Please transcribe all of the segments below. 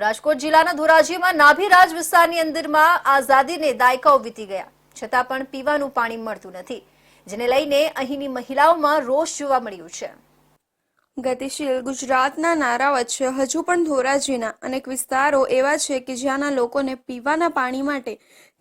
રાજકોટ જિલ્લાના ધોરાજીમાં નાભીરાજ વિસ્તારની અંદરમાં આઝાદીને દાયકાઓ વીતી ગયા. છતાં પણ પીવાનું પાણી મળતું નથી, જેને લઈને અહીંની મહિલાઓમાં રોષ જોવા મળ્યું છે. ગતિશીલ ગુજરાતના નારા વચ્ચે હજુ પણ ધોરાજીના અનેક વિસ્તારો એવા છે કે જ્યાંના લોકોને પીવાના પાણી માટે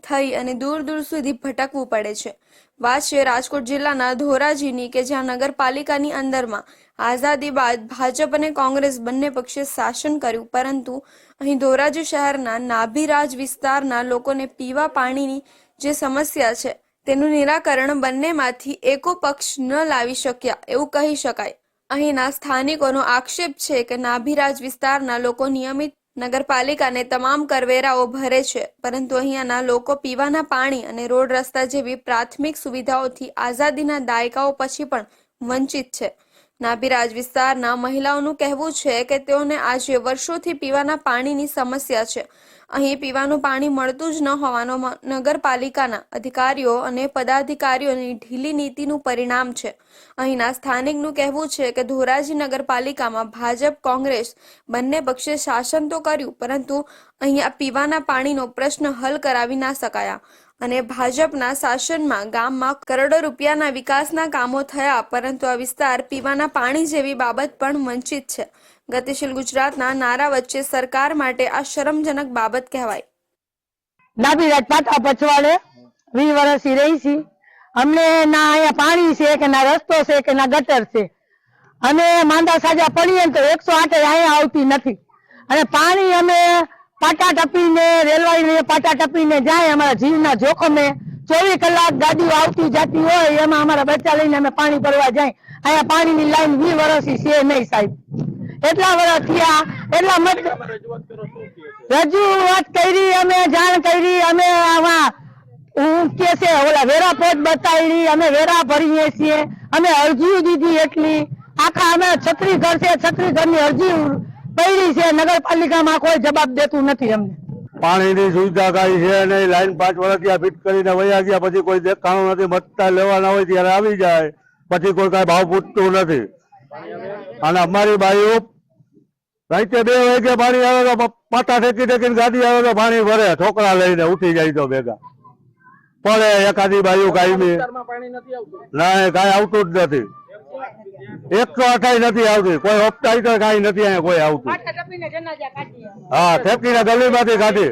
થઈ અને દૂર દૂર સુધી ભટકવું પડે છે. વાત છે રાજકોટ જિલ્લાના ધોરાજીની કે જ્યાં નગરપાલિકાની અંદરમાં આઝાદી બાદ ભાજપ અને કોંગ્રેસ બંને પક્ષે શાસન કર્યું, પરંતુ અહીં ધોરાજી શહેરના નાભીરાજ વિસ્તારના લોકોને પીવા પાણીની જે સમસ્યા છે, તેનું નિરાકરણ બંનેમાંથી એકો પક્ષ ન લાવી શક્યા, એવું કહી શકાય. અહીંના સ્થાનિકોનો આક્ષેપ છે કે નાભીરાજ વિસ્તારના લોકો નિયમિત નગરપાલિકાને તમામ કરવેરાઓ ભરે છે, પરંતુ અહીંયાના લોકો પીવાના પાણી અને રોડ રસ્તા જેવી પ્રાથમિક સુવિધાઓથી આઝાદીના દાયકાઓ પછી પણ વંચિત છે. નાભીરાજ વિસ્તારના મહિલાઓનું કહેવું છે કે તેઓને આજે વર્ષોથી પીવાના પાણીની સમસ્યા છે. અહીં પીવાનું પાણી મળતું જ ન હોવાનો નગરપાલિકાના અધિકારીઓ અને પદાધિકારીઓની ઢીલી નીતિનું પરિણામ છે. અહીંના સ્થાનિકનું કહેવું છે કે ધોરાજી નગરપાલિકામાં ભાજપ, કોંગ્રેસ બંને પક્ષે શાસન તો કર્યું, પરંતુ અહીંયા પીવાના પાણીનો પ્રશ્ન હલ કરાવી ના શકાયા. અને ભાજપના શાસનમાં ગામમાં કરોડો રૂપિયાના વિકાસના કામો થયા, પરંતુ આ વિસ્તાર પીવાના પાણી જેવી બાબત પણ વંચિત છે. ગતિશીલ ગુજરાતના નારા વચ્ચે સરકાર માટે આ શરમજનક બાબત કહેવાય. ડાબી રાત પાટા પછવાડે વી વર્ષથી રહી છી અમને ના અહીંયા પાણી છે કે ના રસ્તો છે કે ના ગટર છે. અમે માંદા સાજા પડીએ તો એકસો આઠ અહીંયા આવતી નથી. અને પાણી અમે પાટા ટપીને રેલવે પાટા ટપીને જાય અમારા જીવના જોખમે. ચોવીસ કલાક ગાડીઓ આવતી જતી હોય, એમાં અમારા બચ્ચા લઈને અમે પાણી ભરવા જાય. અહીંયા પાણીની લાઈન વી વર્ષથી છે નહીં સાહેબ. એટલા વર્ષ થયા, એટલા મત રજૂઆત કરી, અમે જાણ કરી, અમે આમાં હું કે છે, ઓલા વેરા પોત બતાવી, અમે વેરા ભરીએ છીએ. અમે અરજીઓ દીધી એટલી. આખા અમે છત્રી છે છત્રી ઘરની અરજી પડી છે નગરપાલિકામાં કોઈ જવાબ દેતું નથી અમને. પાણીની સુવિધા કઈ છે નહીં લાઈન પાંચ વર્ષ ત્યાં ફિટ કરીને વયા ગયા પછી કોઈ દેખાણું નથી મતદાર લેવાના હોય ત્યારે આવી જાય પછી કોઈ કઈ ભાવ પૂછતું નથી. અને અમારી બાઈઓ રાતે બે વાગે પાણી આવે તો પાટા ઠેકી ઠેકીને ગાડી આવે તો પાણી ભરે છોકરા લઈને ઉઠી જાય તો ભેગા. પડે એકાદી બાઈઓ કાયમી. ના કાંઈ આવતું જ નથી. એકસો અઠાઈ નથી આવતી. કોઈ તો કાંઈ નથી અહીંયા કોઈ આવતું. હા ફેક્ટરીના ગલી માંથી કાઢી.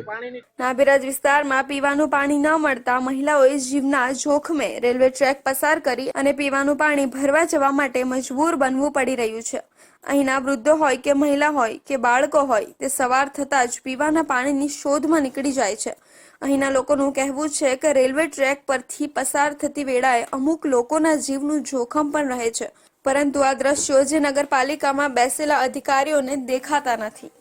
નાભીરાજ વિસ્તારમાં પીવાનું પાણી ન મળતા મહિલાઓએ જીવના જોખમે રેલવે ટ્રેક પસાર કરી અને પીવાનું પાણી ભરવા જવા માટે મજબૂર બનવું પડી રહ્યું છે. અહીંના વૃદ્ધો હોય કે મહિલા હોય કે બાળકો હોય તે સવાર થતાં જ પીવાના પાણીની શોધમાં નીકળી જાય છે. અહીંના લોકોનું કહેવું છે કે રેલવે ટ્રેક પરથી પસાર થતી વેળાએ અમુક લોકોના જીવનું જોખમ પણ રહે છે. પરંતુ આ દ્રશ્યો જે નગરપાલિકામાં બેસેલા અધિકારીઓને દેખાતા નથી.